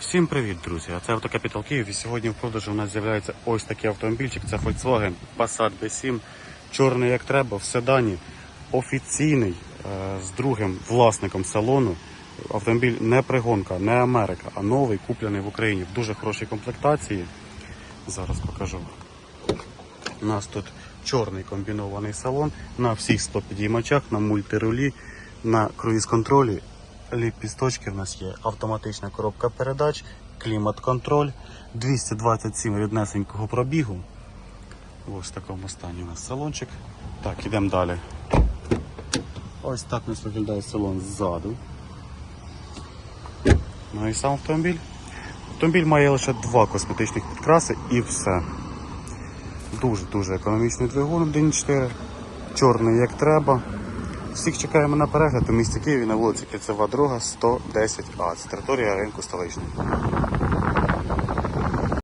Всім привіт, друзі! Це Автокапітал Київ. І сьогодні в продажу у нас з'являється ось такий автомобільчик. Це Volkswagen Passat B7. Чорний як треба, в седані. Офіційний е, з другим власником салону. Автомобіль не пригонка, не Америка, а новий, куплений в Україні в дуже хорошій комплектації. Зараз покажу. У нас тут чорний комбінований салон на всіх 100 підіймачах, на мультирулі, на круїз-контролі. Ліпісточки в нас є автоматична коробка передач, клімат-контроль, 227 ріднесенького пробігу. Ось в такому стані у нас салончик. Так, ідемо далі. Ось так у нас виглядає салон ззаду. Ну і сам автомобіль. Автомобіль має лише два косметичних підкраси і все. Дуже-дуже економічний двигун 1.4, чорний як треба. Всіх чекаємо на перегляд у місті Києві на вулиці Кільцева, дорога 110А. Це територія ринку столичний.